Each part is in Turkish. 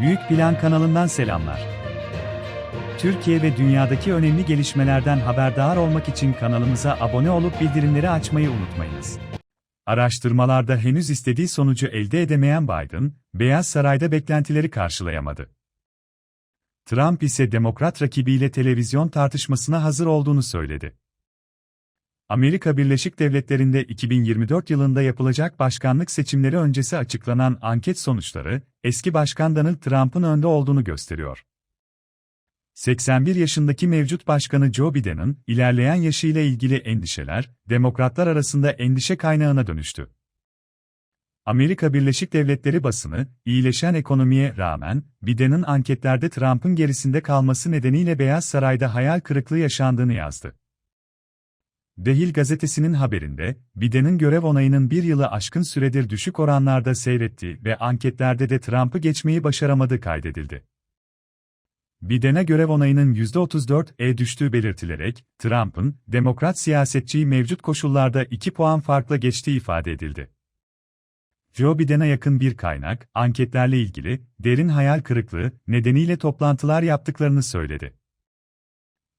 Büyük Plan kanalından selamlar. Türkiye ve dünyadaki önemli gelişmelerden haberdar olmak için kanalımıza abone olup bildirimleri açmayı unutmayınız. Araştırmalarda henüz istediği sonucu elde edemeyen Biden, Beyaz Saray'da beklentileri karşılayamadı. Trump ise demokrat rakibiyle televizyon tartışmasına hazır olduğunu söyledi. Amerika Birleşik Devletleri'nde 2024 yılında yapılacak başkanlık seçimleri öncesi açıklanan anket sonuçları, eski başkan Donald Trump'ın önde olduğunu gösteriyor. 81 yaşındaki mevcut başkanı Joe Biden'ın ilerleyen yaşıyla ilgili endişeler, demokratlar arasında endişe kaynağına dönüştü. Amerika Birleşik Devletleri basını, iyileşen ekonomiye rağmen, Biden'ın anketlerde Trump'ın gerisinde kalması nedeniyle Beyaz Saray'da hayal kırıklığı yaşandığını yazdı. Dehil gazetesinin haberinde, Biden'ın görev onayının bir yılı aşkın süredir düşük oranlarda seyrettiği ve anketlerde de Trump'ı geçmeyi başaramadığı kaydedildi. Biden'e görev onayının %34'e düştüğü belirtilerek, Trump'ın, demokrat siyasetçiyi mevcut koşullarda 2 puan farkla geçtiği ifade edildi. Joe Biden'a yakın bir kaynak, anketlerle ilgili, derin hayal kırıklığı nedeniyle toplantılar yaptıklarını söyledi.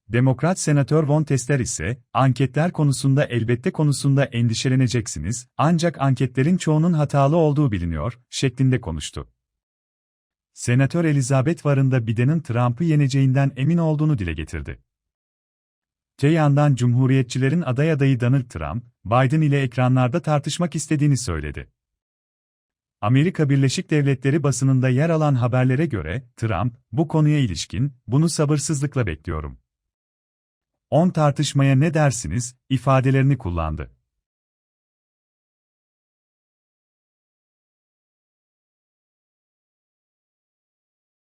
Demokrat Senatör Von Tester ise, anketler konusunda elbette konusunda endişeleneceksiniz, ancak anketlerin çoğunun hatalı olduğu biliniyor, şeklinde konuştu. Senatör Elizabeth Warren da Biden'ın Trump'ı yeneceğinden emin olduğunu dile getirdi. Te yandan Cumhuriyetçilerin aday adayı Donald Trump, Biden ile ekranlarda tartışmak istediğini söyledi. Amerika Birleşik Devletleri basınında yer alan haberlere göre, Trump, bu konuya ilişkin, bunu sabırsızlıkla bekliyorum. 10 tartışmaya ne dersiniz, ifadelerini kullandı.